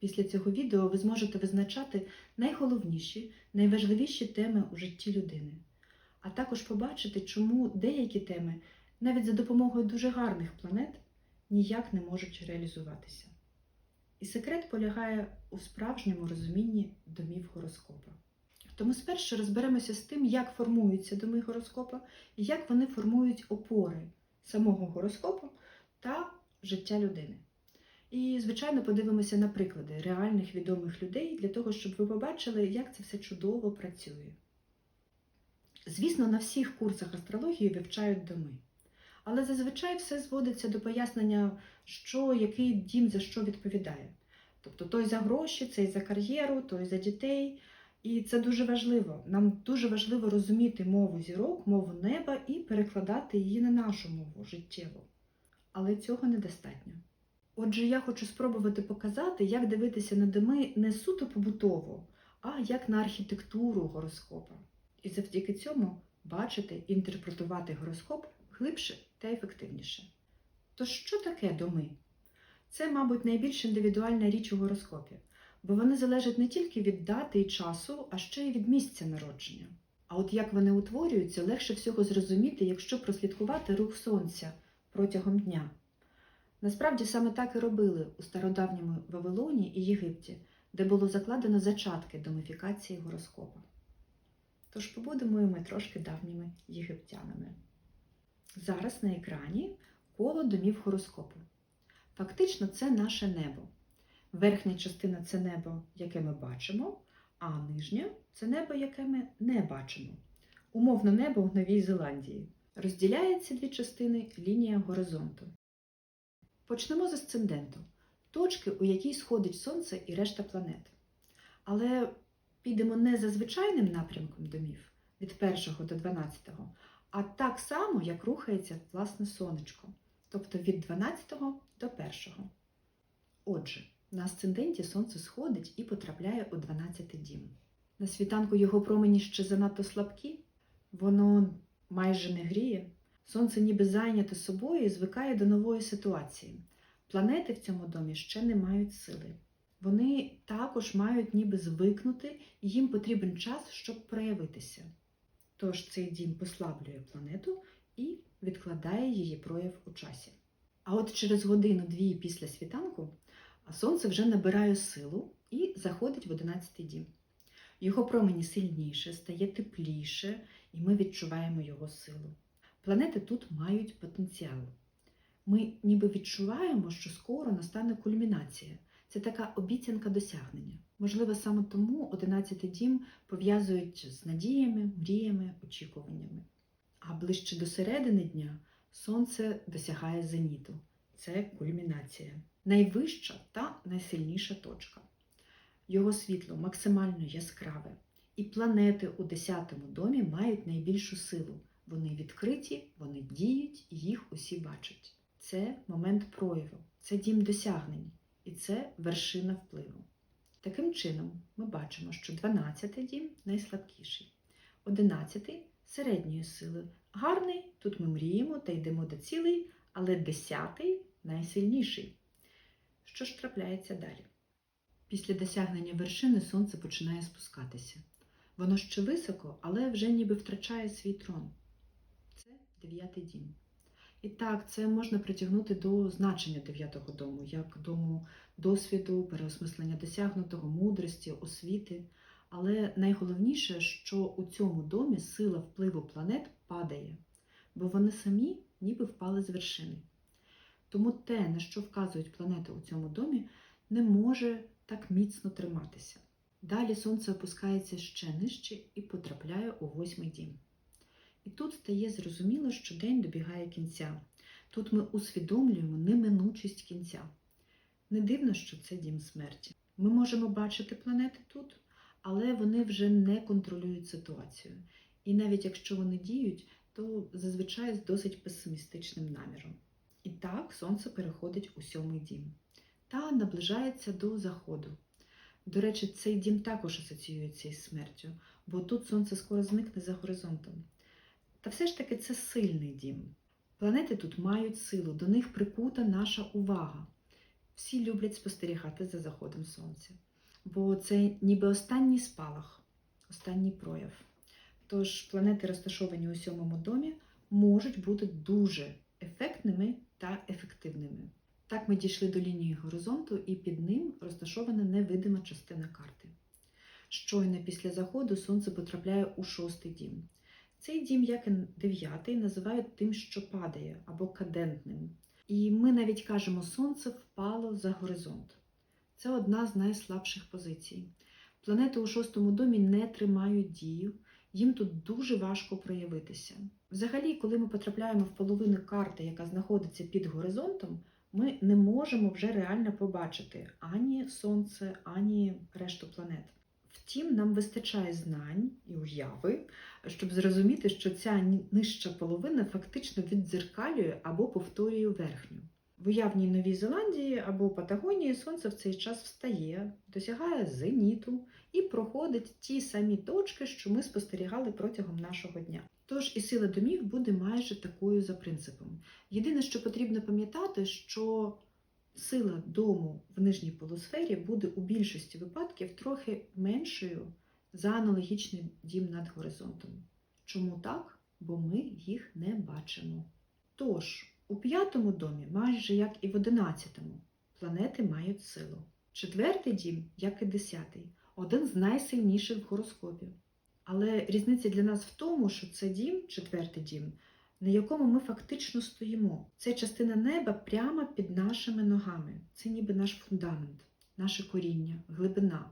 Після цього відео ви зможете визначати найголовніші, найважливіші теми у житті людини, а також побачити, чому деякі теми навіть за допомогою дуже гарних планет ніяк не можуть реалізуватися. І секрет полягає у справжньому розумінні домів гороскопа. Тому спершу розберемося з тим, як формуються доми гороскопа і як вони формують опори самого гороскопу та життя людини. І, звичайно, подивимося на приклади реальних відомих людей для того, щоб ви побачили, як це все чудово працює. Звісно, на всіх курсах астрології вивчають доми. Але зазвичай все зводиться до пояснення, що який дім за що відповідає. Тобто той за гроші, цей за кар'єру, той за дітей. І це дуже важливо. Нам дуже важливо розуміти мову зірок, мову неба і перекладати її на нашу мову життєву. Але цього недостатньо. Отже, я хочу спробувати показати, як дивитися на доми не суто побутово, а як на архітектуру гороскопа. І завдяки цьому бачити і інтерпретувати гороскоп глибше та ефективніше. Тож, що таке доми? Це, мабуть, найбільш індивідуальна річ у гороскопі, бо вони залежать не тільки від дати і часу, а ще й від місця народження. А от як вони утворюються, легше всього зрозуміти, якщо прослідкувати рух сонця протягом дня. Насправді саме так і робили у стародавньому Вавилоні і Єгипті, де було закладено зачатки домифікації гороскопа. Тож побудемо і ми трошки давніми єгиптянами. Зараз на екрані коло домів гороскопу. Фактично, це наше небо. Верхня частина це небо, яке ми бачимо, а нижня це небо, яке ми не бачимо. Умовно небо в Новій Зеландії. Розділяє ці дві частини лінія горизонту. Почнемо з асценденту точки, у якій сходить Сонце і решта планет. Але підемо не за звичайним напрямком домів від 1 до 12, а так само, як рухається власне сонечко, тобто від 12 до 1. Отже, на асценденті сонце сходить і потрапляє у 12 дім. На світанку його промені ще занадто слабкі, воно майже не гріє. Сонце ніби зайняте собою і звикає до нової ситуації. Планети в цьому домі ще не мають сили. Вони також мають ніби звикнути, і їм потрібен час, щоб проявитися. Тож цей дім послаблює планету і відкладає її прояв у часі. А от через годину-дві після світанку сонце вже набирає силу і заходить в 11 дім. Його промені сильніше, стає тепліше, і ми відчуваємо його силу. Планети тут мають потенціал. Ми ніби відчуваємо, що скоро настане кульмінація. Це така обіцянка досягнення. Можливо, саме тому 11 дім пов'язують з надіями, мріями, очікуваннями. А ближче до середини дня сонце досягає зеніту. Це кульмінація. Найвища та найсильніша точка. Його світло максимально яскраве. І планети у 10 домі мають найбільшу силу. Вони відкриті, вони діють, їх усі бачать. Це момент прояву, це дім досягнень, і це вершина впливу. Таким чином, ми бачимо, що 12-й дім найслабкіший, 11 середньої сили. Гарний, тут ми мріємо та йдемо до цілей, але 10-й найсильніший. Що ж трапляється далі? Після досягнення вершини сонце починає спускатися. Воно ще високо, але вже ніби втрачає свій трон. Дев'ятий дім. І так, це можна притягнути до значення дев'ятого дому, як дому досвіду, переосмислення досягнутого, мудрості, освіти. Але найголовніше, що у цьому домі сила впливу планет падає, бо вони самі ніби впали з вершини. Тому те, на що вказують планети у цьому домі, не може так міцно триматися. Далі сонце опускається ще нижче і потрапляє у восьмий дім. І тут стає зрозуміло, що день добігає кінця. Тут ми усвідомлюємо неминучість кінця. Не дивно, що це дім смерті. Ми можемо бачити планети тут, але вони вже не контролюють ситуацію. І навіть якщо вони діють, то зазвичай з досить песимістичним наміром. І так сонце переходить у сьомий дім та наближається до заходу. До речі, цей дім також асоціюється із смертю, бо тут сонце скоро зникне за горизонтом. Та все ж таки це сильний дім. Планети тут мають силу, до них прикута наша увага. Всі люблять спостерігати за заходом сонця, бо це ніби останній спалах, останній прояв. Тож планети, розташовані у сьомому домі, можуть бути дуже ефектними та ефективними. Так ми дійшли до лінії горизонту, і під ним розташована невидима частина карти. Щойно після заходу сонце потрапляє у шостий дім. Цей дім, як і дев'ятий, називають тим, що падає або кадентним. І ми навіть кажемо, сонце впало за горизонт. Це одна з найслабших позицій. Планети у шостому домі не тримають дію, їм тут дуже важко проявитися. Взагалі, коли ми потрапляємо в половину карти, яка знаходиться під горизонтом, ми не можемо вже реально побачити ані сонце, ані решту планет. Втім, нам вистачає знань і уяви, щоб зрозуміти, що ця нижча половина фактично віддзеркалює або повторює верхню. В уявній Новій Зеландії або Патагонії сонце в цей час встає, досягає зеніту і проходить ті самі точки, що ми спостерігали протягом нашого дня. Тож і сила домів буде майже такою за принципом. Єдине, що потрібно пам'ятати, що сила дому в нижній полусфері буде у більшості випадків трохи меншою за аналогічний дім над горизонтом. Чому так? Бо ми їх не бачимо. Тож, у п'ятому домі, майже як і в одинадцятому, планети мають силу. Четвертий дім, як і десятий, один з найсильніших в гороскопі. Але різниця для нас в тому, що це дім, четвертий дім, на якому ми фактично стоїмо. Це частина неба прямо під нашими ногами. Це ніби наш фундамент, наше коріння, глибина.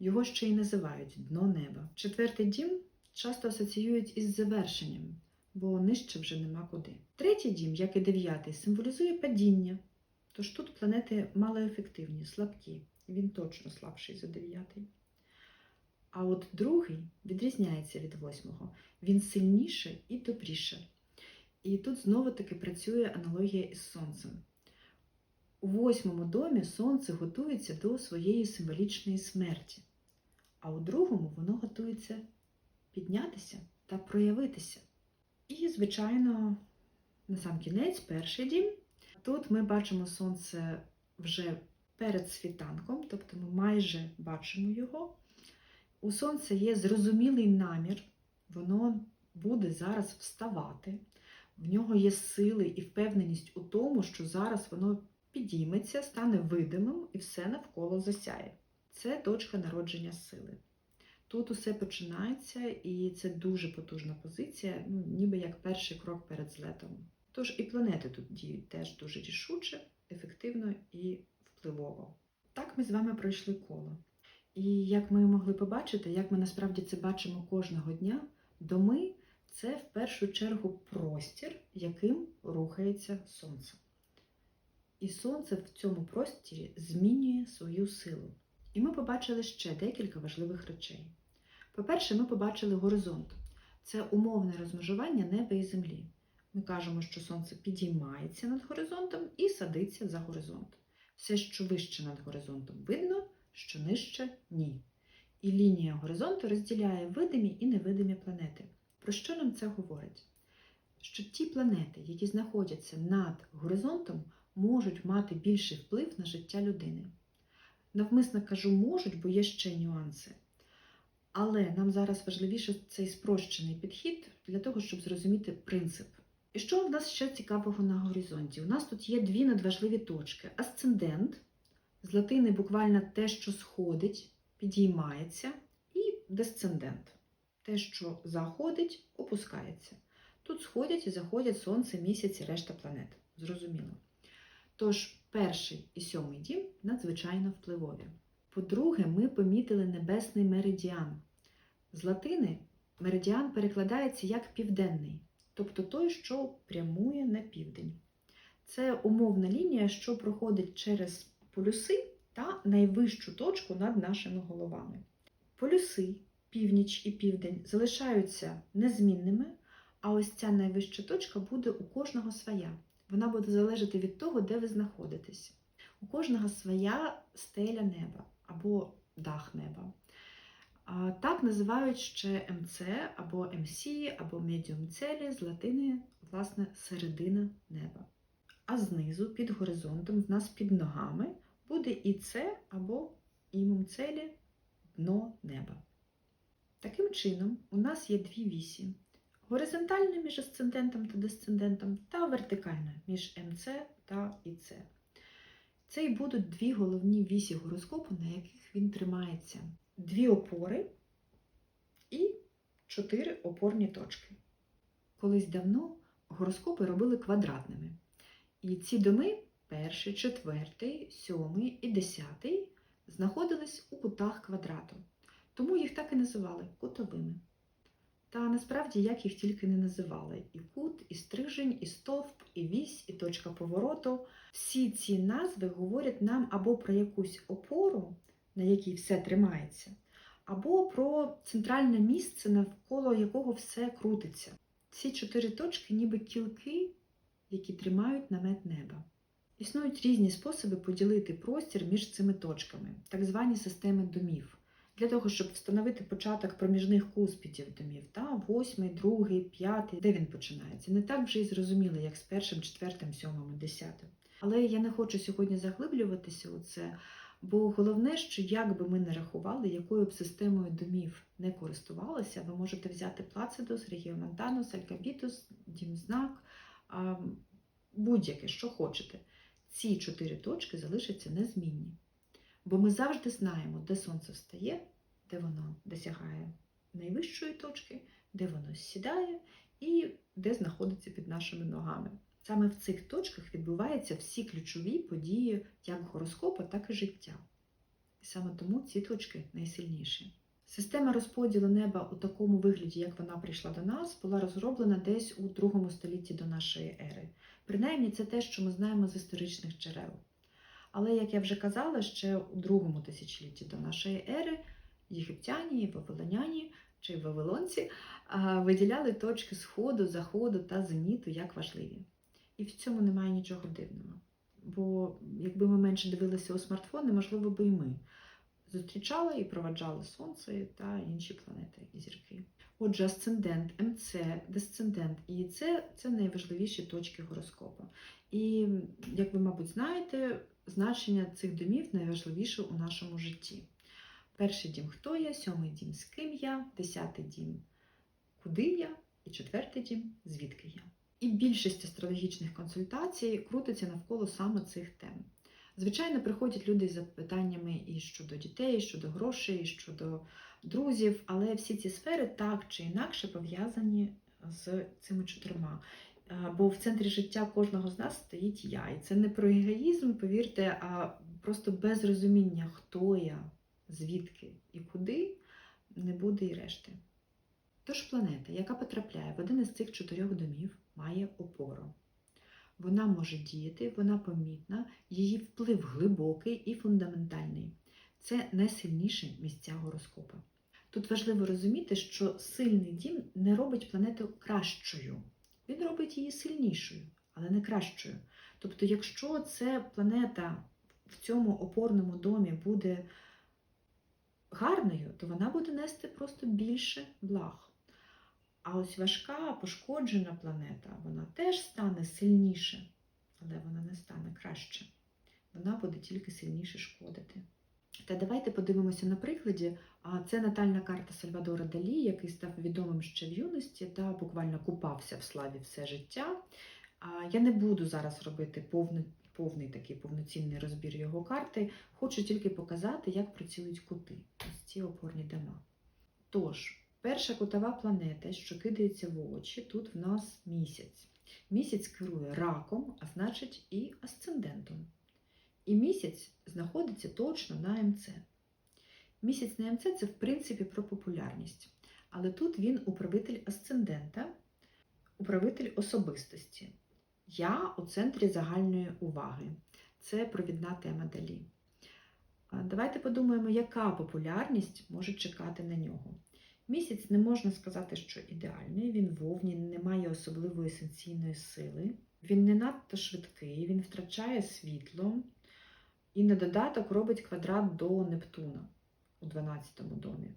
Його ще й називають дно неба. Четвертий дім часто асоціюють із завершенням, бо нижче вже нема куди. Третій дім, як і дев'ятий, символізує падіння. Тож тут планети малоефективні, слабкі. Він точно слабший за дев'ятий. А от другий відрізняється від восьмого. Він сильніше і добріше. І тут знову-таки працює аналогія із сонцем. У восьмому домі сонце готується до своєї символічної смерті, а у другому воно готується піднятися та проявитися. І, звичайно, на сам кінець, перший дім. Тут ми бачимо сонце вже перед світанком, тобто ми майже бачимо його. У сонця є зрозумілий намір, воно буде зараз вставати. В нього є сили і впевненість у тому, що зараз воно підійметься, стане видимим і все навколо засяє. Це точка народження сили. Тут усе починається, і це дуже потужна позиція, ну, ніби як перший крок перед злетом. Тож і планети тут діють теж дуже рішуче, ефективно і впливово. Так ми з вами пройшли коло. І як ми могли побачити, як ми насправді це бачимо кожного дня, доми це в першу чергу простір, яким рухається сонце. І сонце в цьому простірі змінює свою силу. І ми побачили ще декілька важливих речей. По-перше, ми побачили горизонт. Це умовне розмежування неба і землі. Ми кажемо, що сонце підіймається над горизонтом і садиться за горизонт. Все, що вище над горизонтом, видно, що нижче ні. І лінія горизонту розділяє видимі і невидимі планети. Про що нам це говорить? Що ті планети, які знаходяться над горизонтом, можуть мати більший вплив на життя людини. Навмисно кажу можуть, бо є ще нюанси. Але нам зараз важливіше цей спрощений підхід для того, щоб зрозуміти принцип. І що в нас ще цікавого на горизонті? У нас тут є дві надважливі точки: асцендент, з латини буквально те, що сходить, підіймається, і десцендент те, що заходить, опускається. Тут сходять і заходять сонце, місяць і решта планет. Зрозуміло. Тож, перший і сьомий дім надзвичайно впливові. По-друге, ми помітили небесний меридіан. З латини меридіан перекладається як південний, тобто той, що прямує на південь. Це умовна лінія, що проходить через полюси та найвищу точку над нашими головами. Полюси, північ і південь залишаються незмінними, а ось ця найвища точка буде у кожного своя. Вона буде залежати від того, де ви знаходитесь. У кожного своя стеля неба або дах неба. Так називають ще МЦ або МС, або медіум целі з латини, власне, середина неба. а знизу під горизонтом, в нас під ногами, буде і це або імум целі дно неба. Таким чином, у нас є дві вісі: горизонтальна між асцендентом та десцендентом, та вертикальна між МЦ та ІЦ. Це і будуть дві головні вісі гороскопу, на яких він тримається. Дві опори і чотири опорні точки. Колись давно гороскопи робили квадратними. І ці доми, перший, четвертий, сьомий і десятий, знаходились у кутах квадрату. Тому їх так і називали кутовими. Та насправді як їх тільки не називали: і кут, і стрижень, і стовп, і вісь, і точка повороту. Всі ці назви говорять нам або про якусь опору, на якій все тримається, або про центральне місце, навколо якого все крутиться. Ці чотири точки ніби кілки, які тримають намет неба. Існують різні способи поділити простір між цими точками, так звані системи домів, для того, щоб встановити початок проміжних куспідів домів, та восьмий, другий, п'ятий, де він починається. Не так вже й зрозуміло, як з першим, четвертим, сьомим десятим. Але я не хочу сьогодні заглиблюватися у це, бо головне, що як би ми не рахували, якою б системою домів не користувалися, ви можете взяти Плацидус, Регіомонтанус, Алькабітус, Дімзнак, будь-яке, що хочете. Ці чотири точки залишаться незмінні. Бо ми завжди знаємо, де сонце встає, де воно досягає найвищої точки, де воно сідає і де знаходиться під нашими ногами. Саме в цих точках відбуваються всі ключові події як гороскопа, так і життя. І саме тому ці точки найсильніші. Система розподілу неба у такому вигляді, як вона прийшла до нас, була розроблена десь у другому столітті до нашої ери. Принаймні, це те, що ми знаємо з історичних джерел. Але, як я вже казала, ще у другому тисячолітті до нашої ери єгиптяні, вавилоняні чи вавилонці виділяли точки сходу, заходу та зеніту як важливі. І в цьому немає нічого дивного. Бо якби ми менше дивилися у смартфони, можливо, би і ми зустрічали і проваджали Сонце та інші планети і зірки. Отже, асцендент, МЦ, десцендент і це, це найважливіші точки гороскопу. І, як ви, мабуть, знаєте, значення цих домів найважливіше у нашому житті. Перший дім хто я, сьомий дім з ким я, десятий дім куди я, і четвертий дім звідки я. І більшість астрологічних консультацій крутиться навколо саме цих тем. Звичайно, приходять люди з запитаннями і щодо дітей, і щодо грошей, і щодо друзів, але всі ці сфери так чи інакше пов'язані з цими чотирма. Бо в центрі життя кожного з нас стоїть я. І це не про егоїзм, повірте, а просто без розуміння, хто я, звідки і куди, не буде і решти. Тож планета, яка потрапляє в один із цих чотирьох домів, має опору. Вона може діяти, вона помітна, її вплив глибокий і фундаментальний. Це найсильніші місця гороскопа. Тут важливо розуміти, що сильний дім не робить планету кращою. Він робить її сильнішою, але не кращою. Тобто, якщо ця планета в цьому опорному домі буде гарною, то вона буде нести просто більше благ. А ось важка, пошкоджена планета, вона теж стане сильніше, але вона не стане краще. Вона буде тільки сильніше шкодити. Та давайте подивимося на прикладі. Це натальна карта Сальвадора Далі, який став відомим ще в юності та буквально купався в славі все життя. Я не буду зараз робити повний, повний такий повноцінний розбір його карти. Хочу тільки показати, як працюють кути, ось ці опорні дома. Тож, перша кутова планета, що кидається в очі, тут в нас місяць. Місяць керує раком, а значить і асцендентом. І місяць знаходиться точно на МЦ. Місяць на МЦ це в принципі про популярність. Але тут він управитель асцендента, управитель особистості. Я у центрі загальної уваги. Це провідна тема далі. Давайте подумаємо, яка популярність може чекати на нього. Місяць не можна сказати, що ідеальний, він вовні, не має особливої сенсійної сили, він не надто швидкий, він втрачає світло і на додаток робить квадрат до Нептуна у 12 домі.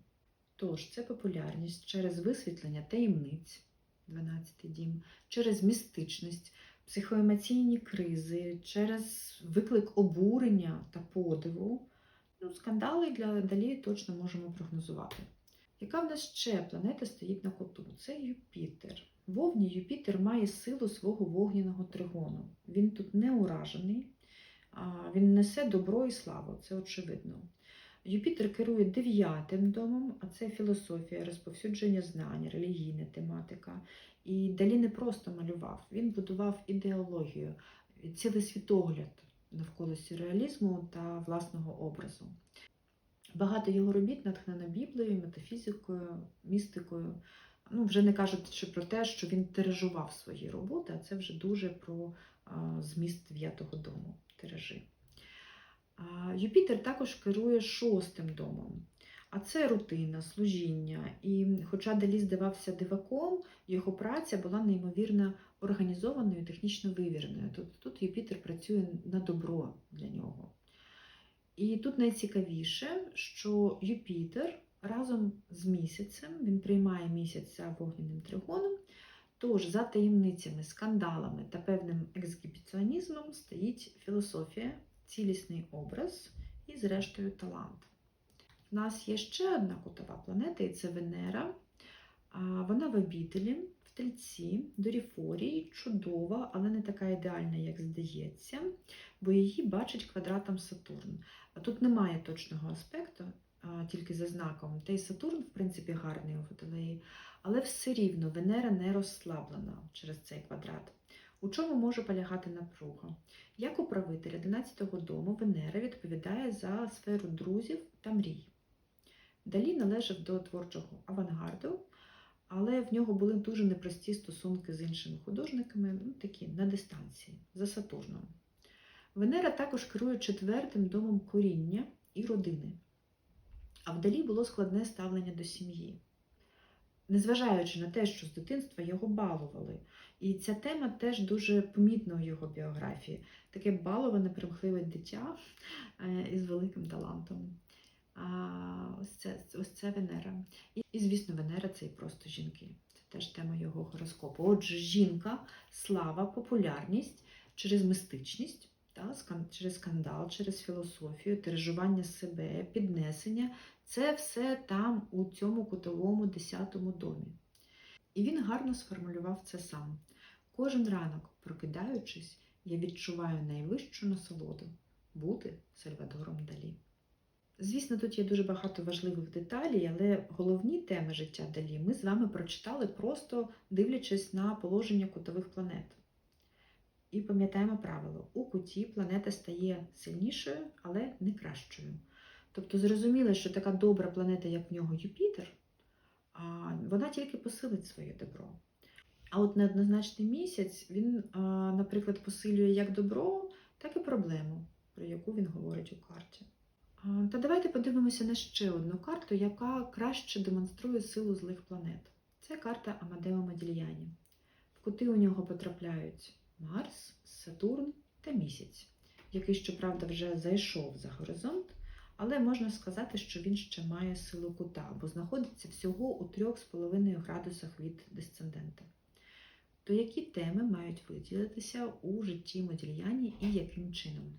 Тож це популярність через висвітлення таємниць, 12 дім, через містичність, психоемоційні кризи, через виклик обурення та подиву. Ну, скандали для далі точно можемо прогнозувати. Яка в нас ще планета стоїть на коту? Це Юпітер. Вовні Юпітер має силу свого вогняного тригону. Він тут не уражений, він несе добро і славу, це очевидно. Юпітер керує дев'ятим домом, а це філософія, розповсюдження знань, релігійна тематика. І далі не просто малював, він будував ідеологію, цілий світогляд навколо сюрреалізму та власного образу. Багато його робіт натхнено Біблією, метафізикою, містикою. Ну, вже не кажучи про те, що він тиражував свої роботи, а це вже дуже про зміст дев'ятого дому, А, Юпітер також керує шостим домом. А це рутина, служіння. І хоча Далі здавався диваком, його праця була неймовірно організованою, технічно вивіреною. Тут, тут Юпітер працює на добро для нього. І тут найцікавіше, що Юпітер разом з місяцем, він приймає місяць за вогняним тригоном, тож за таємницями, скандалами та певним ексгібіціонізмом стоїть філософія, цілісний образ і, зрештою, талант. У нас є ще одна кутова планета, і це Венера. Вона в обітелі, в тельці, доріфорії, чудова, але не така ідеальна, як здається, бо її бачить квадратом Сатурн. Тут немає точного аспекту, тільки за знаком. Та й Сатурн, в принципі, гарний у водолеї, але все рівно Венера не розслаблена через цей квадрат. У чому може полягати напруга? Як управитель 11-го дому Венера відповідає за сферу друзів та мрій. Далі належав до творчого авангарду, але в нього були дуже непрості стосунки з іншими художниками, ну, такі на дистанції, за Сатурном. Венера також керує четвертим домом коріння і родини. А вдалі було складне ставлення до сім'ї. Незважаючи на те, що з дитинства його балували. І ця тема теж дуже помітна у його біографії. Таке баловане, примхливе дитя е, із великим талантом. А, ось, це, ось це Венера. І, звісно, Венера це і просто жінки. Це теж тема його гороскопу. Отже, жінка, слава, популярність через мистичність, та, через скандал, через філософію, тиражування себе, піднесення це все там, у цьому кутовому десятому домі. І він гарно сформулював це сам. Кожен ранок, прокидаючись, я відчуваю найвищу насолоду бути Сальвадором Далі. Звісно, тут є дуже багато важливих деталей, але головні теми життя Далі ми з вами прочитали просто дивлячись на положення кутових планет. І пам'ятаємо правило: у куті планета стає сильнішою, але не кращою. Тобто зрозуміло, що така добра планета, як в нього Юпітер, вона тільки посилить своє добро. А от неоднозначний місяць він, наприклад, посилює як добро, так і проблему, про яку він говорить у карті. Та давайте подивимося на ще одну карту, яка краще демонструє силу злих планет. Це карта Амадео Модільяні. В кути у нього потрапляють Марс, Сатурн та місяць, який, щоправда, вже зайшов за горизонт, але можна сказати, що він ще має силу кута, бо знаходиться всього у 3,5 градусах від десцендента. То які теми мають виділитися у житті Модільяні і яким чином?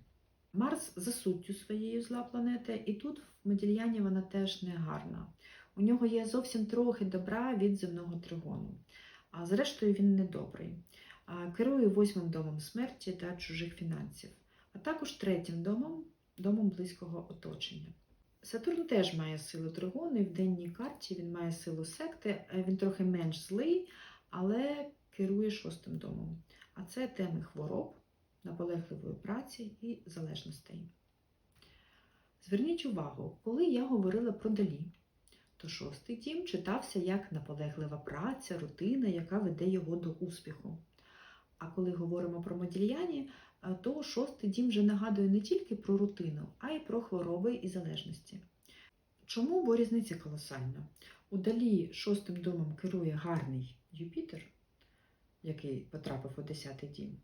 Марс за суттю своєю зла планета, і тут в Модільяні вона теж не гарна. У нього є зовсім трохи добра від земного тригону, а зрештою він недобрий. Керує восьмим домом смерті та чужих фінансів, а також третім домом, домом близького оточення. Сатурн теж має силу тригону, і в денній карті він має силу секти, е, він трохи менш злий, але керує шостим домом. А це теми хвороб, наполегливої праці і залежностей. Зверніть увагу, коли я говорила про далі, то шостий дім читався як наполеглива праця, рутина, яка веде його до успіху. А коли говоримо про Модільяні, е, то шостий дім вже нагадує не тільки про рутину, а й про хвороби і залежності. Чому? Бо різниця колосальна. У далі шостим домом керує гарний Юпітер, який потрапив у 10-й дім.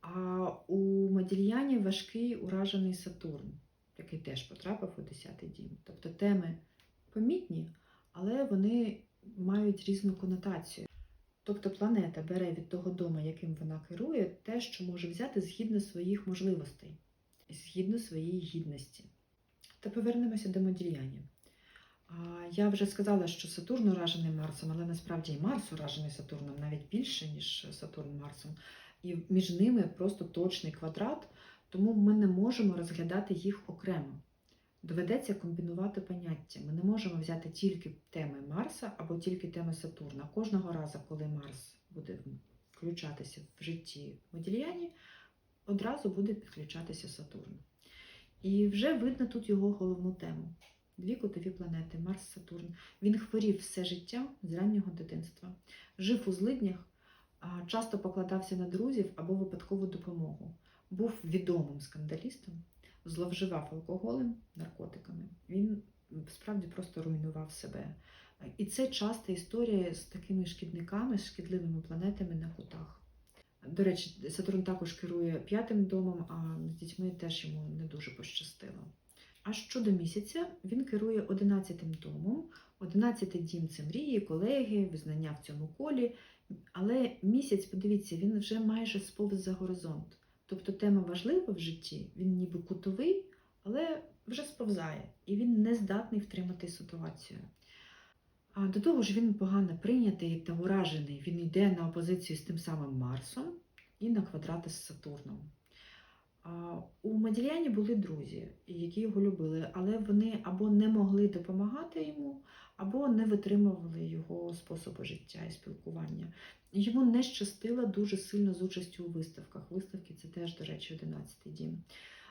А у Модільяні важкий уражений Сатурн, який теж потрапив у 10-й дім. Тобто теми помітні, але вони мають різну конотацію. Тобто планета бере від того дому, яким вона керує, те, що може взяти згідно своїх можливостей, згідно своєї гідності. Та повернемося до Модільяні. Я вже сказала, що Сатурн уражений Марсом, але насправді і Марс уражений Сатурном навіть більше, ніж Сатурн Марсом. І між ними просто точний квадрат, тому ми не можемо розглядати їх окремо. Доведеться комбінувати поняття. Ми не можемо взяти тільки теми Марса або тільки теми Сатурна. Кожного разу, коли Марс буде включатися в житті Модільяні, одразу буде підключатися Сатурн. І вже видно тут його головну тему. Дві кутові планети Марс, Сатурн. Він хворів все життя з раннього дитинства, жив у злиднях, часто покладався на друзів або випадкову допомогу. Був відомим скандалістом, зловживав алкоголем, наркотиками. Він справді просто руйнував себе. І це часта історія з такими шкідниками, шкідливими планетами на кутах. До речі, Сатурн також керує п'ятим домом, а з дітьми теж йому не дуже пощастило. А щодо місяця, він керує одинадцятим домом. Одинадцятий дім це мрії, колеги, визнання в цьому колі. Але місяць, подивіться, він вже майже сповз за горизонт. Тобто тема важлива в житті, він ніби кутовий, але вже сповзає, і він не здатний втримати ситуацію. А до того ж, він погано прийнятий та уражений. Він йде на опозицію з тим самим Марсом і на квадрати з Сатурном. У Модільяні були друзі, які його любили, але вони або не могли допомагати йому, або не витримували його способу життя і спілкування. Йому не щастило дуже сильно з участю у виставках. Виставки це теж, до речі, 11-й дім.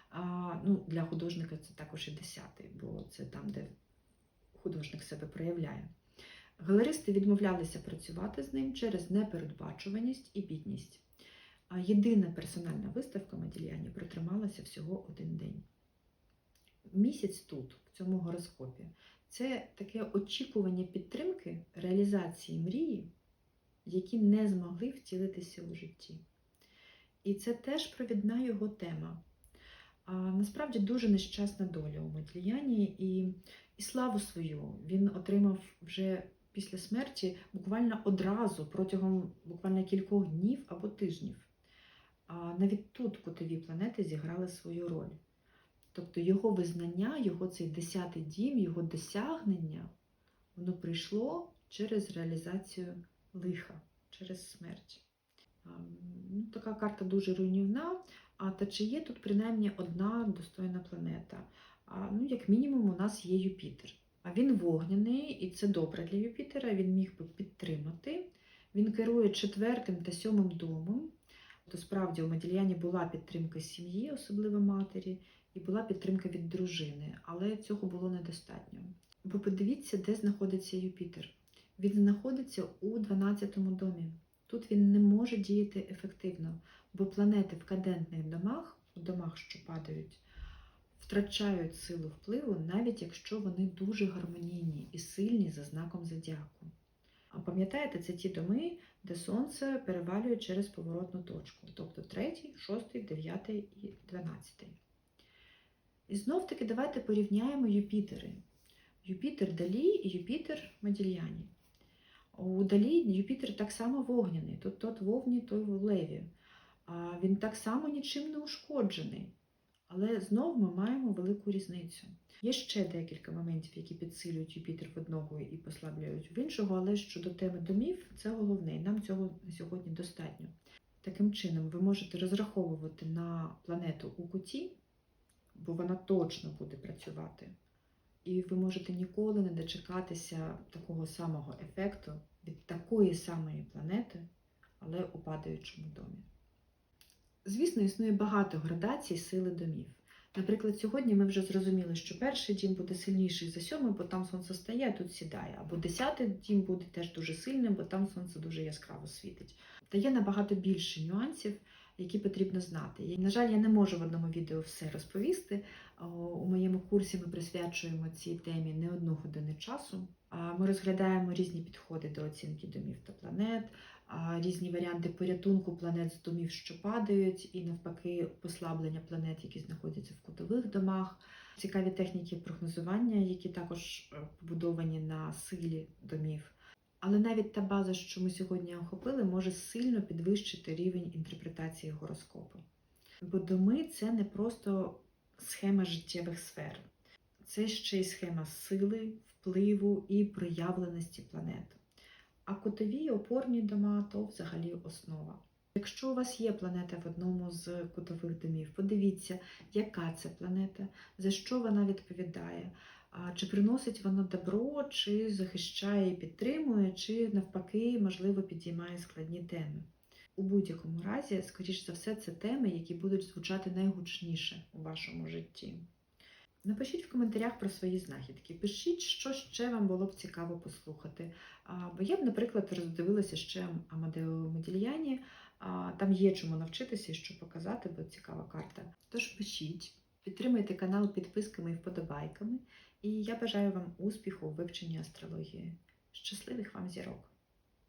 А, ну, Для художника це також і 10-й, бо це там, де художник себе проявляє. Галеристи відмовлялися працювати з ним через непередбачуваність і бідність. А єдина персональна виставка Модільяні протрималася всього один день. Місяць тут, в цьому гороскопі, це таке очікування підтримки реалізації мрії, які не змогли втілитися у житті. І це теж провідна його тема. А насправді дуже нещасна доля у Модільяні і, і славу свою він отримав вже після смерті буквально одразу протягом буквально кількох днів або тижнів. А навіть тут кутові планети зіграли свою роль. Тобто його визнання, його цей десятий дім, його досягнення, воно прийшло через реалізацію лиха, через смерть. Ну, Така карта дуже руйнівна. А та чи є тут принаймні одна достойна планета? А, Ну, як мінімум, у нас є Юпітер. А він вогняний, і це добре для Юпітера. Він міг би підтримати. Він керує четвертим та сьомим домом. То справді у Модільяні була підтримка сім'ї, особливо матері, і була підтримка від дружини, але цього було недостатньо. Бо подивіться, де знаходиться Юпітер. Він знаходиться у 12-му домі. Тут він не може діяти ефективно, бо планети в кадентних домах, у домах, що падають, втрачають силу впливу, навіть якщо вони дуже гармонійні і сильні за знаком зодіаку. А пам'ятаєте, це ті доми, де сонце перевалює через поворотну точку, тобто 3, 6, 9 і 12. І знов таки давайте порівняємо Юпітери. Юпітер Далі і Юпітер Модільяні. У Далі Юпітер так само вогняний, тут тот вовні, той в леві. А Він так само нічим не ушкоджений. Але знов ми маємо велику різницю. Є ще декілька моментів, які підсилюють Юпітер в одного і послаблюють в іншого, але щодо теми домів, це головне, і нам цього сьогодні достатньо. Таким чином, ви можете розраховувати на планету у куті, бо вона точно буде працювати. І ви можете ніколи не дочекатися такого самого ефекту від такої самої планети, але у падаючому домі. Звісно, існує багато градацій сили домів. Наприклад, сьогодні ми вже зрозуміли, що перший дім буде сильніший за сьомий, бо там сонце стає, а тут сідає. Або десятий дім буде теж дуже сильним, бо там сонце дуже яскраво світить. Та є набагато більше нюансів, які потрібно знати. На жаль, я не можу в одному відео все розповісти. У моєму курсі ми присвячуємо цій темі не одну годину часу. Ми розглядаємо різні підходи до оцінки домів та планет, різні варіанти порятунку планет з домів, що падають, і навпаки, послаблення планет, які знаходяться в кутових домах, цікаві техніки прогнозування, які також побудовані на силі домів. Але навіть та база, що ми сьогодні охопили, може сильно підвищити рівень інтерпретації гороскопу. Бо доми це не просто схема життєвих сфер, це ще й схема сили, впливу і проявленості планет. А кутові опорні дома то взагалі основа. Якщо у вас є планета в одному з кутових домів, подивіться, яка це планета, за що вона відповідає, чи приносить вона добро, чи захищає і підтримує, чи навпаки, можливо, підіймає складні теми. У будь-якому разі, скоріш за все, це теми, які будуть звучати найгучніше у вашому житті. Напишіть в коментарях про свої знахідки. Пишіть, що ще вам було б цікаво послухати. Бо я б, наприклад, роздивилася ще Амадео Медільяні. Там є чому навчитися і що показати, бо цікава карта. Тож пишіть, підтримуйте канал підписками і вподобайками. І я бажаю вам успіху у вивченні астрології. Щасливих вам зірок!